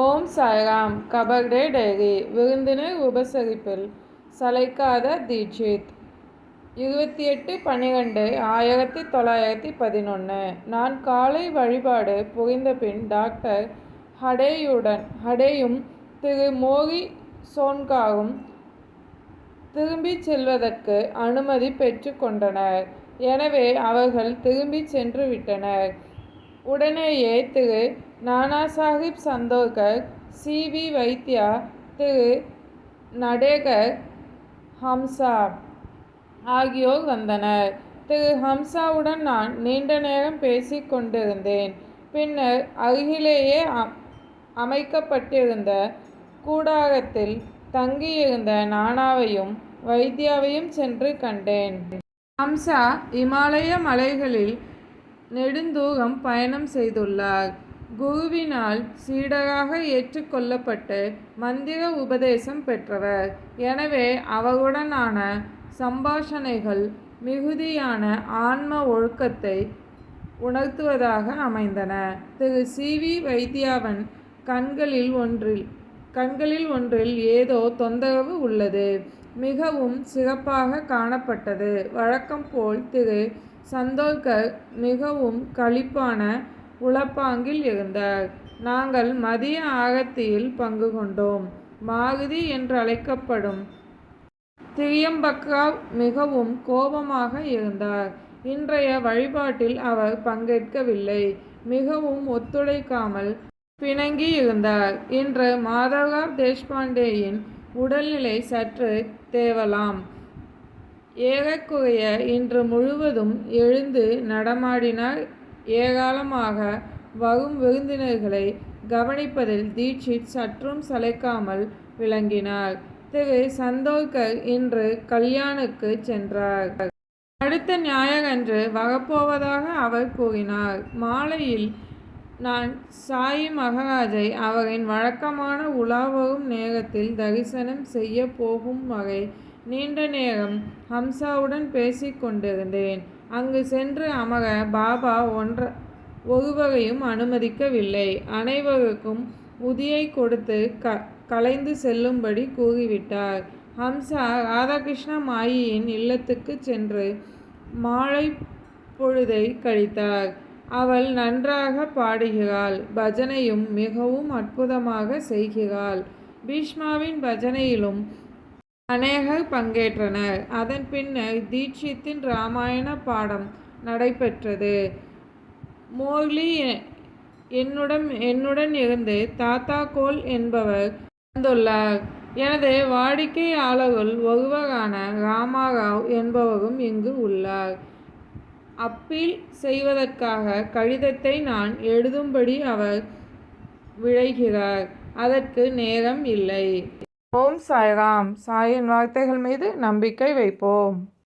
ஓம் Sairam. கபர்டே diary விருந்தினர் உபசரிப்பில். சளைக்காத தீட்சித். இருபத்தி எட்டு பன்னிரெண்டு ஆயிரத்தி தொள்ளாயிரத்தி பதினொன்று நான் காலை வழிபாடு புரிந்தபின் டாக்டர் ஹடேயுடன் ஹடேயும் திரு மோரி சோன்காவும் திரும்பிச் செல்வதற்கு அனுமதி பெற்று கொண்டனர். எனவே அவர்கள் திரும்பிச் சென்று விட்டனர். உடனேயே திரு நானாசாஹிப் சந்தோர்கர் சி. வி. வைத்தியா திரு. நடேகர் ஹம்சா ஆகியோர் வந்தனர். திரு. ஹம்சாவுடன் நான் நீண்ட நேரம் பேசி கொண்டிருந்தேன். பின்னர் அருகிலேயே அமைக்கப்பட்டிருந்த கூடாரத்தில் தங்கியிருந்த நானாவையும் வைத்தியாவையும் சென்று கண்டேன். ஹம்சா இமாலய மலைகளில் நெடுந்தூரம் பயணம் செய்துள்ளார். குருவினால் சீடராக ஏற்றுக்கொள்ளப்பட்டு மந்திர உபதேசம் பெற்றவர். எனவே அவருடனான சம்பாஷணைகள் மிகுதியான ஆன்ம ஒழுக்கத்தை உணர்த்துவதாக அமைந்தன. திரு. சி. வி. வைத்தியாவன் கண்களில் ஒன்றில் கண்களில் ஒன்றில் ஏதோ தொந்தரவு உள்ளது. மிகவும் சிறப்பாக காணப்பட்டது. வழக்கம் போல் திரு. சந்தோர்கர் மிகவும் களிப்பான உளப்பாங்கில் இருந்தார் நாங்கள் மதிய ஆகத்தியில் பங்கு கொண்டோம். மாகுதி என்றழைக்கப்படும் திரியம்பக்கா மிகவும் கோபமாக இருந்தார் இன்றைய வழிபாட்டில் அவர் பங்கேற்கவில்லை. மிகவும் ஒத்துழைக்காமல் பிணங்கி இருந்தார் இன்று மாதவராவ் தேஷ்பாண்டேயின் உடல்நிலை சற்று தேவலாம். ஏறக்குறைய இன்று முழுவதும் எழுந்து நடமாடினார். ஏராளமாக வரும் விருந்தினர்களை கவனிப்பதில் தீட்சித் சற்றும் சளைக்காமல் விளங்கினார். திரு. சந்தோர்கர் இன்று கல்யாணுக்கு சென்றார். அடுத்த ஞாயிறன்று வரப்போவதாக அவர் கூறினார். மாலையில் நான் சாயி மகராஜை அவரின் வழக்கமான உலாவரும் நேரத்தில் தரிசனம் செய்ய போகும் வரை நீண்ட நேரம் ஹம்சாவுடன் பேசிக் கொண்டிருந்தேன். அங்கு சென்று அமக பாபா ஒன்ற ஒருவரையும் அனுமதிக்கவில்லை. அனைவருக்கும் உதியை கொடுத்து க கலைந்து செல்லும்படி கூறிவிட்டார். ஹம்சா ராதாகிருஷ்ண மாயியின் இல்லத்துக்கு சென்று மாலை பொழுதை கழித்தார். அவள் நன்றாக பாடுகிறாள் பஜனையும் மிகவும் அற்புதமாக செய்கிறாள். பீஷ்மாவின் பஜனையிலும் அநேகர் பங்கேற்றனர். அதன் பின்னர் தீட்சித்தின் இராமாயண பாடம் நடைபெற்றது. மோர்லி என்னுடன் என்னுடன் இருந்து தாத்தா கோல் என்பவர் வந்துள்ளார் எனது வாடிக்கையாளர்கள் ஒருவரான ராமாராவ் என்பவரும் இங்கு உள்ளார். அப்பீல் செய்வதற்காக கடிதத்தை நான் எழுதும்படி அவர் விழைகிறார். அதற்கு நேரம் இல்லை. ஓம் சாய்ராம். சாயின் வார்த்தைகள் மீது நம்பிக்கை வைப்போம்.